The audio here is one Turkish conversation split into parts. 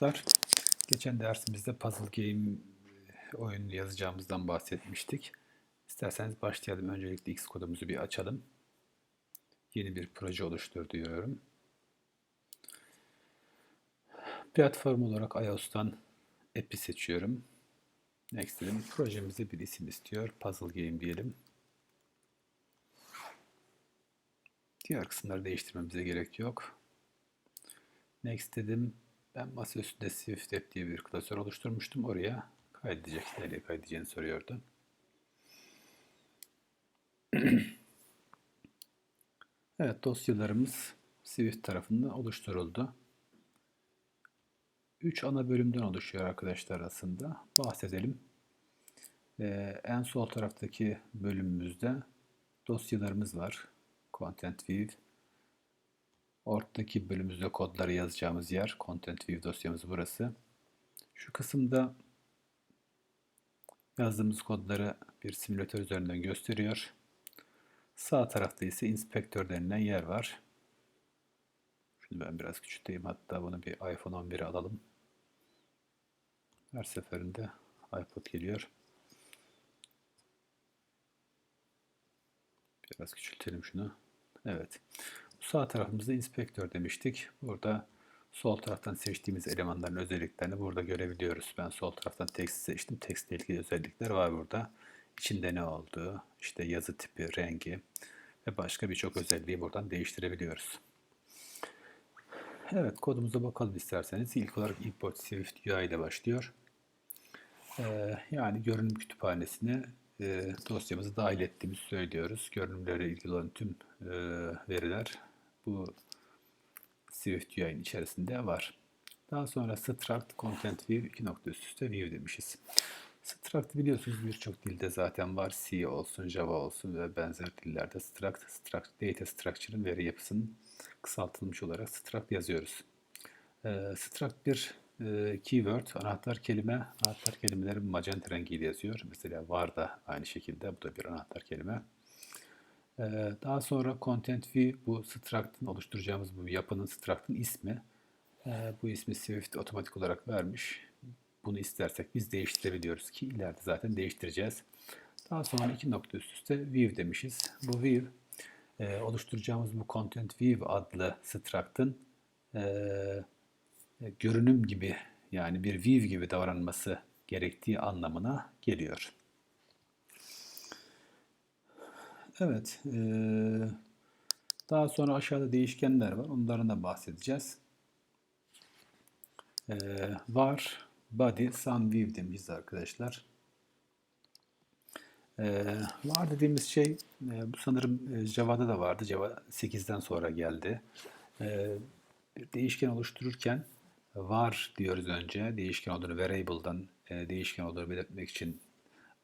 Arkadaşlar, Geçen dersimizde Puzzle Game e, oyunu yazacağımızdan bahsetmiştik. İsterseniz başlayalım. Öncelikle X kodumuzu bir açalım. Yeni bir proje oluştur diyorum. Platform olarak iOS'tan app'i seçiyorum. Next dedim. Projemize bir isim istiyor. Puzzle Game diyelim. Diğer kısımları değiştirmemize gerek yok. Next dedim. Ben masaüstünde Swift App diye bir klasör oluşturmuştum. Oraya kaydedecek. Nereye kaydedeceğini soruyordu. evet dosyalarımız Swift tarafından oluşturuldu. Üç ana bölümden oluşuyor arkadaşlar aslında. Bahsedelim. Ee, en sol taraftaki bölümümüzde dosyalarımız var. Content View, Ortadaki bölümümüzde kodları yazacağımız yer. Content View dosyamız burası. Şu kısımda yazdığımız kodları bir simülatör üzerinden gösteriyor. Sağ tarafta ise inspektör denilen yer var. Şunu ben biraz küçülteyim. Hatta bunu bir iPhone 11'e alalım. Her seferinde iPod geliyor. Biraz küçültelim şunu. Evet. Sağ tarafımızda inspektör demiştik. Burada sol taraftan seçtiğimiz elemanların özelliklerini burada görebiliyoruz. Ben sol taraftan text seçtim. Text ile ilgili özellikler var burada. İçinde ne olduğu, işte yazı tipi, rengi ve başka birçok özelliği buradan değiştirebiliyoruz. Evet kodumuza bakalım isterseniz. İlk olarak import Swift UI ile başlıyor. Ee, yani görünüm kütüphanesine e, dosyamızı dahil ettiğimizi söylüyoruz. Görünümlere ilgili olan tüm e, veriler bu Swift UI'nin içerisinde var. Daha sonra struct content view iki nokta üst üste view demişiz. Struct biliyorsunuz birçok dilde zaten var. C olsun, Java olsun ve benzer dillerde struct, struct data structure'ın veri yapısının kısaltılmış olarak struct yazıyoruz. E, struct bir e, keyword, anahtar kelime, anahtar kelimelerin magenta rengiyle yazıyor. Mesela var da aynı şekilde, bu da bir anahtar kelime. Ee, daha sonra Content View bu struct'ın oluşturacağımız bu yapının struct'ın ismi. Ee, bu ismi Swift otomatik olarak vermiş. Bunu istersek biz değiştirebiliyoruz ki ileride zaten değiştireceğiz. Daha sonra iki nokta üst üste view demişiz. Bu view e, oluşturacağımız bu content view adlı struct'ın e, görünüm gibi yani bir view gibi davranması gerektiği anlamına geliyor. Evet. E, daha sonra aşağıda değişkenler var. Onlardan da bahsedeceğiz. E, var, body, sun, view demişiz arkadaşlar. E, var dediğimiz şey, e, bu sanırım Java'da da vardı. Java 8'den sonra geldi. E, bir değişken oluştururken var diyoruz önce. Değişken olduğunu variable'dan e, değişken olduğunu belirtmek için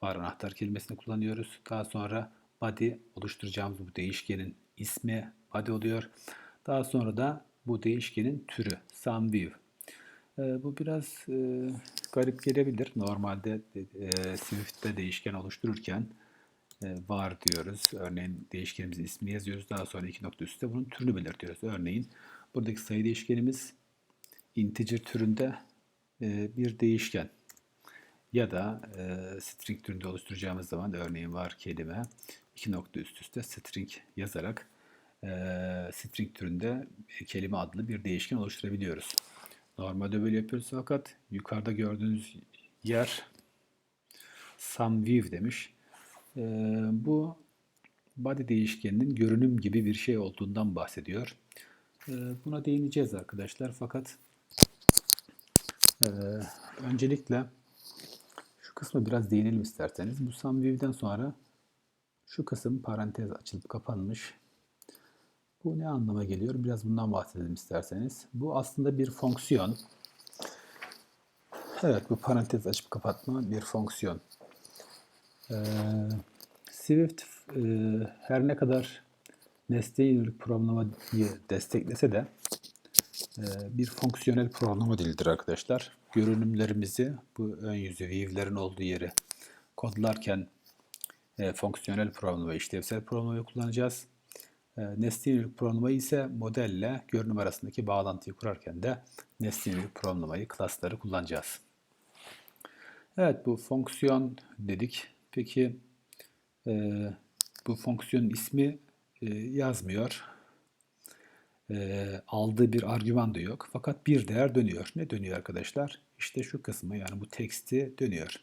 var anahtar kelimesini kullanıyoruz. Daha sonra body oluşturacağımız bu değişkenin ismi body oluyor. Daha sonra da bu değişkenin türü SumView. E, bu biraz e, garip gelebilir. Normalde e, Swift'te değişken oluştururken e, var diyoruz. Örneğin değişkenimizin ismini yazıyoruz. Daha sonra iki nokta üstte bunun türünü belirtiyoruz. Örneğin buradaki sayı değişkenimiz integer türünde e, bir değişken ya da e, string türünde oluşturacağımız zaman örneğin var kelime iki nokta üst üste string yazarak e, string türünde kelime adlı bir değişken oluşturabiliyoruz. Normalde böyle yapıyoruz fakat yukarıda gördüğünüz yer SumView demiş. E, bu body değişkeninin görünüm gibi bir şey olduğundan bahsediyor. E, buna değineceğiz arkadaşlar fakat e, öncelikle şu kısmı biraz değinelim isterseniz. Bu SumView'den sonra şu kısım parantez açılıp kapanmış. Bu ne anlama geliyor? Biraz bundan bahsedelim isterseniz. Bu aslında bir fonksiyon. Evet bu parantez açıp kapatma bir fonksiyon. Ee, Swift e, her ne kadar nesneye yönelik programlamayı desteklese de e, bir fonksiyonel programlama dilidir arkadaşlar. Görünümlerimizi bu ön yüzü, view'lerin olduğu yeri kodlarken e, fonksiyonel programlama ve işlevsel programlamayı kullanacağız. E, nesne yönelik programlamayı ise modelle görünüm arasındaki bağlantıyı kurarken de nesne yönelik programlamayı, klasları kullanacağız. Evet bu fonksiyon dedik. Peki e, bu fonksiyonun ismi e, yazmıyor. E, aldığı bir argüman da yok. Fakat bir değer dönüyor. Ne dönüyor arkadaşlar? İşte şu kısmı yani bu teksti dönüyor.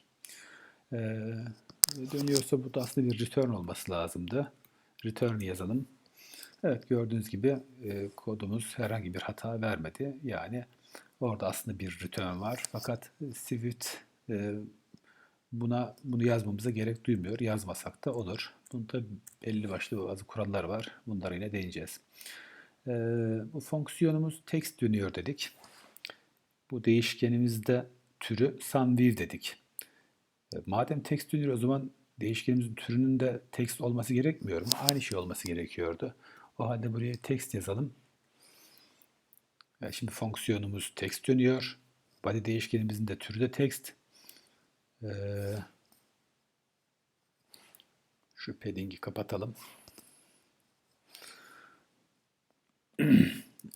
E, dönüyorsa bu da aslında bir return olması lazımdı. Return yazalım. Evet gördüğünüz gibi e, kodumuz herhangi bir hata vermedi. Yani orada aslında bir return var. Fakat Swift e, buna bunu yazmamıza gerek duymuyor. Yazmasak da olur. Bunda belli başlı bazı kurallar var. Bunlara yine değineceğiz. E, bu fonksiyonumuz text dönüyor dedik. Bu değişkenimizde türü SumView dedik. E, madem text dönüyor o zaman değişkenimizin türünün de text olması gerekmiyor mu? Aynı şey olması gerekiyordu. O halde buraya text yazalım. Yani şimdi fonksiyonumuz text dönüyor. Body değişkenimizin de türü de text. Ee, şu padding'i kapatalım.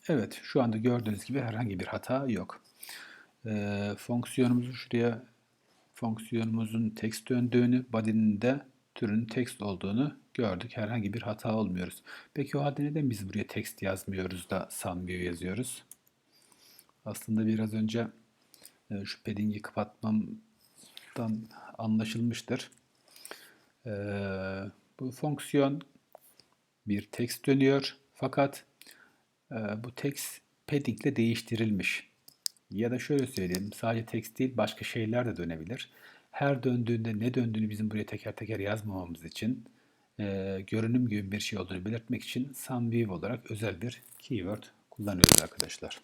evet, şu anda gördüğünüz gibi herhangi bir hata yok. Fonksiyonumuzu şuraya fonksiyonumuzun text döndüğünü, body'nin de türünün text olduğunu gördük. Herhangi bir hata olmuyoruz. Peki o halde neden biz buraya text yazmıyoruz da SumView yazıyoruz? Aslında biraz önce e, şu padding'i kapatmamdan anlaşılmıştır. E, bu fonksiyon bir text dönüyor. Fakat e, bu text padding ile değiştirilmiş. Ya da şöyle söyleyeyim, sadece text değil başka şeyler de dönebilir. Her döndüğünde ne döndüğünü bizim buraya teker teker yazmamamız için e, görünüm gibi bir şey olduğunu belirtmek için SumView olarak özel bir keyword kullanıyoruz arkadaşlar.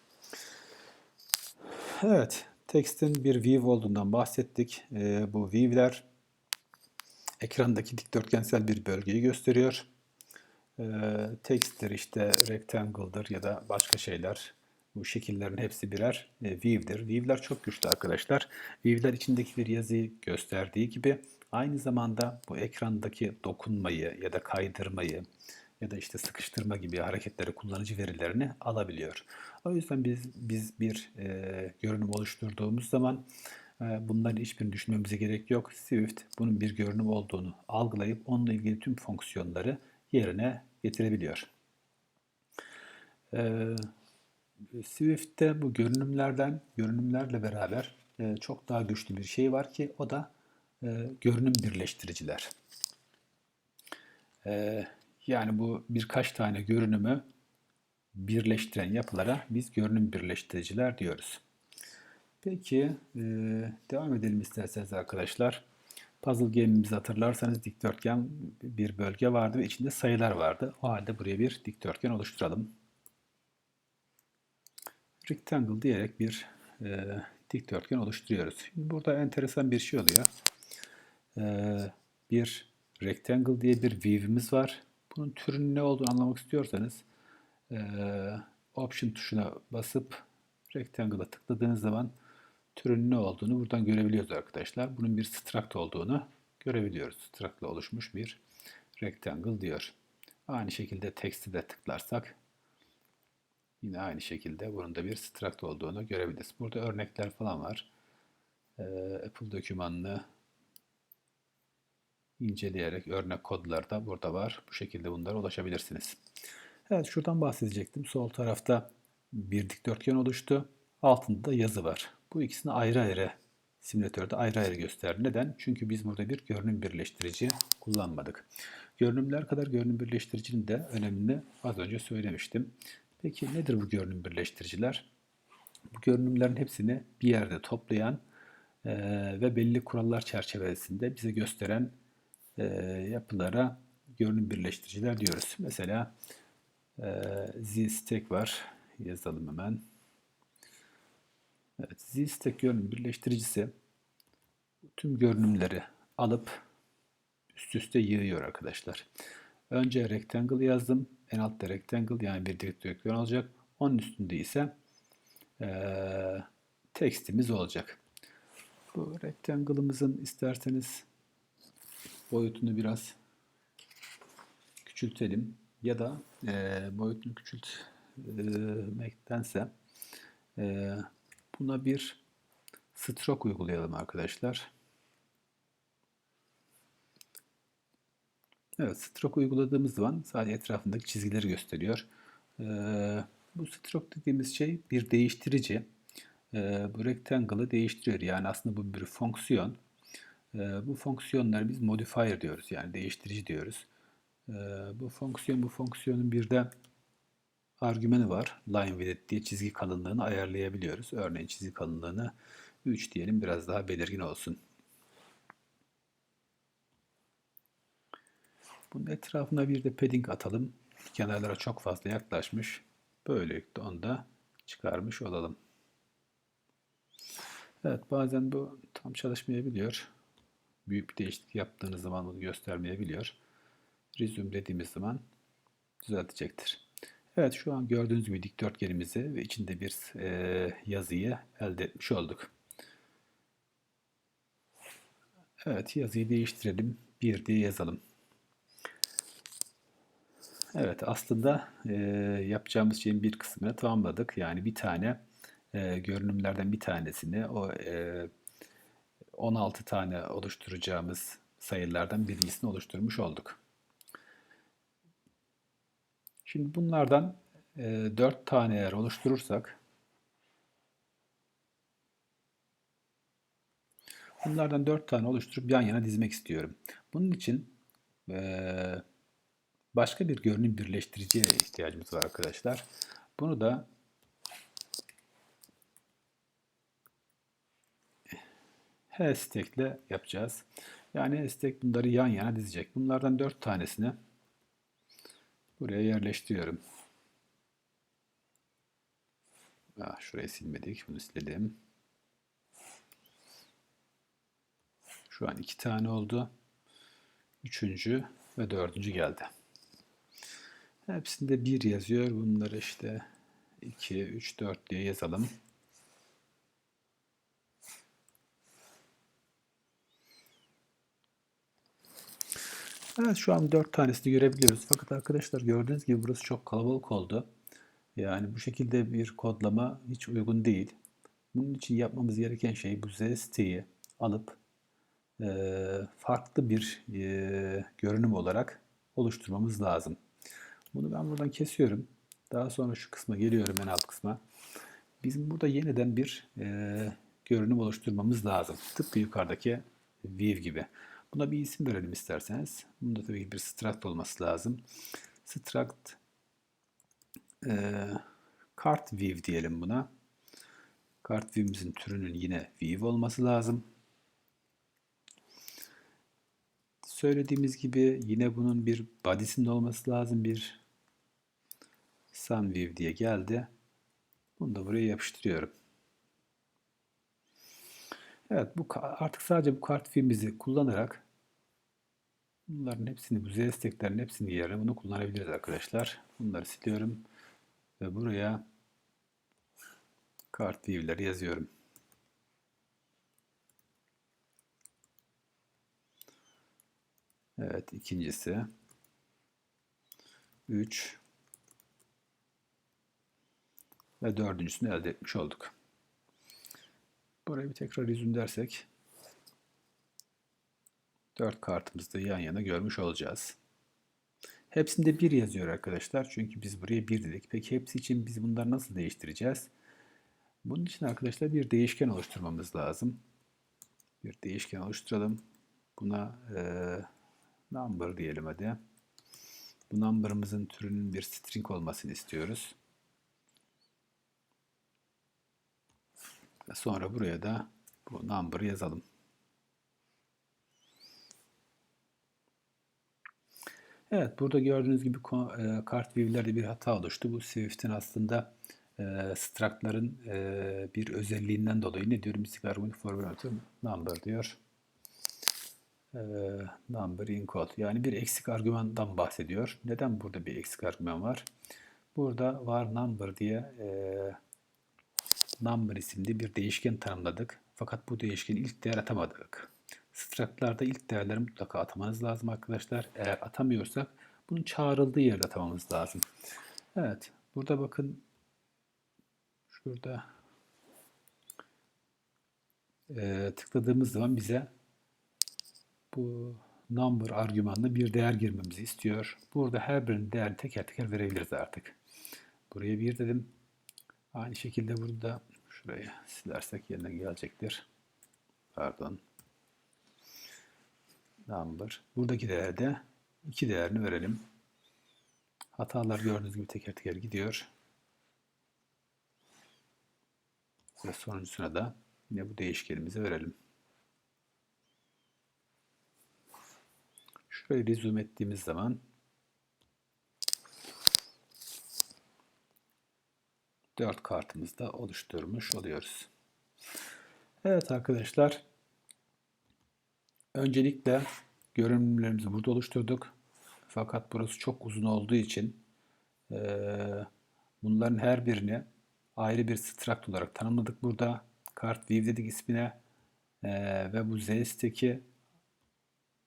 Evet, text'in bir view olduğundan bahsettik. E, bu view'ler ekrandaki dikdörtgensel bir bölgeyi gösteriyor. E, text'tir işte rectangle'dır ya da başka şeyler. Bu şekillerin hepsi birer e, view'dir. View'ler çok güçlü arkadaşlar. View'ler içindeki bir yazıyı gösterdiği gibi aynı zamanda bu ekrandaki dokunmayı ya da kaydırmayı ya da işte sıkıştırma gibi hareketleri kullanıcı verilerini alabiliyor. O yüzden biz biz bir e, görünüm oluşturduğumuz zaman e, bunların hiçbirini düşünmemize gerek yok. Swift bunun bir görünüm olduğunu algılayıp onunla ilgili tüm fonksiyonları yerine getirebiliyor. E, Swift'te bu görünümlerden, görünümlerle beraber e, çok daha güçlü bir şey var ki o da e, görünüm birleştiriciler. E, yani bu birkaç tane görünümü birleştiren yapılara biz görünüm birleştiriciler diyoruz. Peki e, devam edelim isterseniz arkadaşlar. Puzzle game'imizi hatırlarsanız dikdörtgen bir bölge vardı ve içinde sayılar vardı. O halde buraya bir dikdörtgen oluşturalım. Rectangle diyerek bir e, dikdörtgen oluşturuyoruz. Şimdi burada enteresan bir şey oluyor. E, bir rectangle diye bir view'imiz var. Bunun türünün ne olduğunu anlamak istiyorsanız e, option tuşuna basıp rectangle'a tıkladığınız zaman türünün ne olduğunu buradan görebiliyoruz arkadaşlar. Bunun bir struct olduğunu görebiliyoruz. Struct ile oluşmuş bir rectangle diyor. Aynı şekilde text'i de tıklarsak yine aynı şekilde bunun da bir struct olduğunu görebiliriz. Burada örnekler falan var. Ee, Apple dokümanını inceleyerek örnek kodlar da burada var. Bu şekilde bunlara ulaşabilirsiniz. Evet şuradan bahsedecektim. Sol tarafta bir dikdörtgen oluştu. Altında da yazı var. Bu ikisini ayrı ayrı simülatörde ayrı ayrı gösterdi. Neden? Çünkü biz burada bir görünüm birleştirici kullanmadık. Görünümler kadar görünüm birleştiricinin de önemini az önce söylemiştim. Peki nedir bu görünüm birleştiriciler? Bu görünümlerin hepsini bir yerde toplayan e, ve belli kurallar çerçevesinde bize gösteren e, yapılara görünüm birleştiriciler diyoruz. Mesela e, Z-Stack var. Yazalım hemen. Evet, Z-Stack görünüm birleştiricisi tüm görünümleri alıp üst üste yığıyor arkadaşlar. Önce rectangle yazdım. En altta rectangle yani bir dikdörtgen olacak. Onun üstünde ise e, tekstimiz olacak. Bu rectangle'ımızın isterseniz boyutunu biraz küçültelim. ya da e, boyutunu küçültmektense e, buna bir stroke uygulayalım arkadaşlar. Evet, stroke uyguladığımız zaman sadece etrafındaki çizgileri gösteriyor. Ee, bu stroke dediğimiz şey bir değiştirici. Ee, bu rectangle'ı değiştiriyor. Yani aslında bu bir fonksiyon. Ee, bu fonksiyonları biz modifier diyoruz. Yani değiştirici diyoruz. Ee, bu fonksiyon, bu fonksiyonun bir de argümanı var. Line width diye çizgi kalınlığını ayarlayabiliyoruz. Örneğin çizgi kalınlığını 3 diyelim biraz daha belirgin olsun. Bunun etrafına bir de padding atalım. Kenarlara çok fazla yaklaşmış. Böylelikle onu da çıkarmış olalım. Evet bazen bu tam çalışmayabiliyor. Büyük bir değişiklik yaptığınız zaman bunu göstermeyebiliyor. Resume dediğimiz zaman düzeltecektir. Evet şu an gördüğünüz gibi dikdörtgenimizi ve içinde bir e, yazıyı elde etmiş olduk. Evet yazıyı değiştirelim. Bir diye yazalım. Evet aslında e, yapacağımız şeyin bir kısmını tamamladık. Yani bir tane e, görünümlerden bir tanesini o e, 16 tane oluşturacağımız sayılardan birincisini oluşturmuş olduk. Şimdi bunlardan e, 4 tane eğer oluşturursak bunlardan 4 tane oluşturup yan yana dizmek istiyorum. Bunun için e, başka bir görünüm birleştiriciye ihtiyacımız var arkadaşlar. Bunu da hashtag ile yapacağız. Yani hashtag bunları yan yana dizecek. Bunlardan 4 tanesini buraya yerleştiriyorum. Ah, şurayı silmedik. Bunu silelim. Şu an iki tane oldu. Üçüncü ve dördüncü geldi. Hepsinde 1 yazıyor. Bunları işte 2, 3, 4 diye yazalım. Evet şu an 4 tanesini görebiliyoruz. Fakat arkadaşlar gördüğünüz gibi burası çok kalabalık oldu. Yani bu şekilde bir kodlama hiç uygun değil. Bunun için yapmamız gereken şey bu Z siteyi alıp farklı bir görünüm olarak oluşturmamız lazım. Bunu ben buradan kesiyorum. Daha sonra şu kısma geliyorum en alt kısma. Bizim burada yeniden bir e, görünüm oluşturmamız lazım. Tıpkı yukarıdaki view gibi. Buna bir isim verelim isterseniz. Bunda tabii bir struct olması lazım. Struct e, kart view diyelim buna. Kart view'imizin türünün yine view olması lazım. Söylediğimiz gibi yine bunun bir body'sinin olması lazım. Bir SunView diye geldi. Bunu da buraya yapıştırıyorum. Evet bu artık sadece bu kart filmimizi kullanarak bunların hepsini bu Z desteklerin hepsini yerine bunu kullanabiliriz arkadaşlar. Bunları siliyorum ve buraya kart view'leri yazıyorum. Evet ikincisi 3 ve dördüncüsünü elde etmiş olduk. Buraya bir tekrar yüzün dersek dört kartımızı da yan yana görmüş olacağız. Hepsinde bir yazıyor arkadaşlar. Çünkü biz buraya bir dedik. Peki hepsi için biz bunları nasıl değiştireceğiz? Bunun için arkadaşlar bir değişken oluşturmamız lazım. Bir değişken oluşturalım. Buna e, number diyelim hadi. Bu number'ımızın türünün bir string olmasını istiyoruz. Sonra buraya da bu number yazalım. Evet burada gördüğünüz gibi e, kart view'lerde bir hata oluştu. Bu Swift'in aslında e, struct'ların e, bir özelliğinden dolayı ne diyorum? Mystic argument for number diyor. Number in code. Yani bir eksik argümandan bahsediyor. Neden burada bir eksik argüman var? Burada var number diye e, number isimli bir değişken tanımladık. Fakat bu değişkeni ilk değer atamadık. Struct'larda ilk değerleri mutlaka atamanız lazım arkadaşlar. Eğer atamıyorsak bunun çağrıldığı yerde atamamız lazım. Evet. Burada bakın şurada e, tıkladığımız zaman bize bu number argümanlı bir değer girmemizi istiyor. Burada her birinin değerini teker teker verebiliriz artık. Buraya bir dedim. Aynı şekilde burada şurayı silersek yerine gelecektir. Pardon. Number. Buradaki değerde iki değerini verelim. Hatalar gördüğünüz gibi teker teker gidiyor. Ve sonuncusuna da yine bu değişkenimizi verelim. Şurayı resume ettiğimiz zaman dört kartımızı da oluşturmuş oluyoruz. Evet arkadaşlar. Öncelikle görünümlerimizi burada oluşturduk. Fakat burası çok uzun olduğu için eee, bunların her birini ayrı bir struct olarak tanımladık burada. Kart view dedik ismine Eee, ve bu zsteki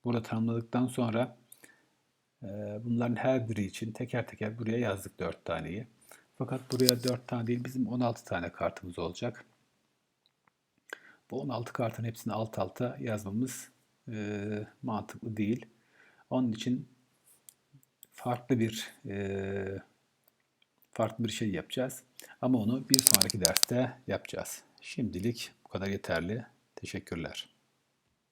burada tanımladıktan sonra eee, bunların her biri için teker teker buraya yazdık 4 taneyi. Fakat buraya 4 tane değil bizim 16 tane kartımız olacak. Bu 16 kartın hepsini alt alta yazmamız eee, mantıklı değil. Onun için farklı bir eee, farklı bir şey yapacağız. Ama onu bir sonraki derste yapacağız. Şimdilik bu kadar yeterli. Teşekkürler.